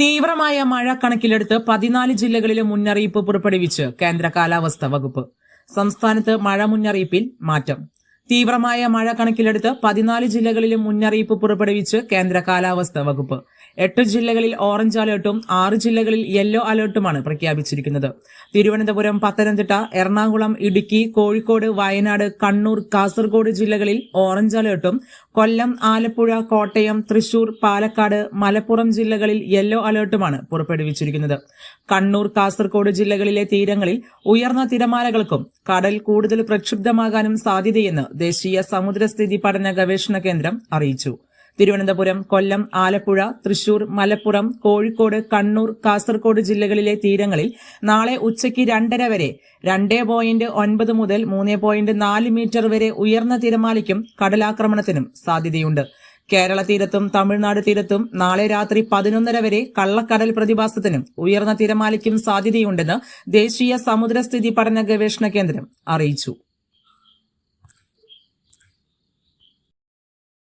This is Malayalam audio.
തീവ്രമായ മഴ കണക്കിലെടുത്ത് പതിനാല് ജില്ലകളിലെ മുന്നറിയിപ്പ് പുറപ്പെടുവിച്ച് കേന്ദ്ര കാലാവസ്ഥാ വകുപ്പ്. സംസ്ഥാനത്ത് മഴ മുന്നറിയിപ്പിൽ മാറ്റം. തീവ്രമായ മഴ കണക്കിലെടുത്ത് പതിനാല് ജില്ലകളിലും മുന്നറിയിപ്പ് പുറപ്പെടുവിച്ച് കേന്ദ്ര കാലാവസ്ഥാ വകുപ്പ്. എട്ട് ജില്ലകളിൽ ഓറഞ്ച് അലേർട്ടും ആറ് ജില്ലകളിൽ യെല്ലോ അലേർട്ടുമാണ് പ്രഖ്യാപിച്ചിരിക്കുന്നത്. തിരുവനന്തപുരം പത്തനംതിട്ട എറണാകുളം ഇടുക്കി കോഴിക്കോട് വയനാട് കണ്ണൂർ കാസർഗോഡ് ജില്ലകളിൽ ഓറഞ്ച് അലേർട്ടും കൊല്ലം ആലപ്പുഴ കോട്ടയം തൃശൂർ പാലക്കാട് മലപ്പുറം ജില്ലകളിൽ യെല്ലോ അലേർട്ടുമാണ് പുറപ്പെടുവിച്ചിരിക്കുന്നത്. കണ്ണൂർ കാസർഗോഡ് ജില്ലകളിലെ തീരങ്ങളിൽ ഉയർന്ന തിരമാലകൾക്കും കടൽ കൂടുതൽ പ്രക്ഷുബ്ധമാകാനും സാധ്യതയെന്ന് ദേശീയ സമുദ്രസ്ഥിതി പഠന ഗവേഷണ കേന്ദ്രം അറിയിച്ചു. തിരുവനന്തപുരം കൊല്ലം ആലപ്പുഴ തൃശൂർ മലപ്പുറം കോഴിക്കോട് കണ്ണൂർ കാസർഗോഡ് ജില്ലകളിലെ തീരങ്ങളിൽ നാളെ ഉച്ചയ്ക്ക് രണ്ടര വരെ രണ്ട് പോയിന്റ് ഒൻപത് മുതൽ മൂന്ന് പോയിന്റ് നാല് മീറ്റർ വരെ ഉയർന്ന തിരമാലയ്ക്കും കടലാക്രമണത്തിനും സാധ്യതയുണ്ട്. കേരള തീരത്തും തമിഴ്നാട് തീരത്തും നാളെ രാത്രി പതിനൊന്നര വരെ കള്ളക്കടൽ പ്രതിഭാസത്തിനും ഉയർന്ന തിരമാലയ്ക്കും സാധ്യതയുണ്ടെന്ന് ദേശീയ സമുദ്രസ്ഥിതി പഠന ഗവേഷണ കേന്ദ്രം അറിയിച്ചു.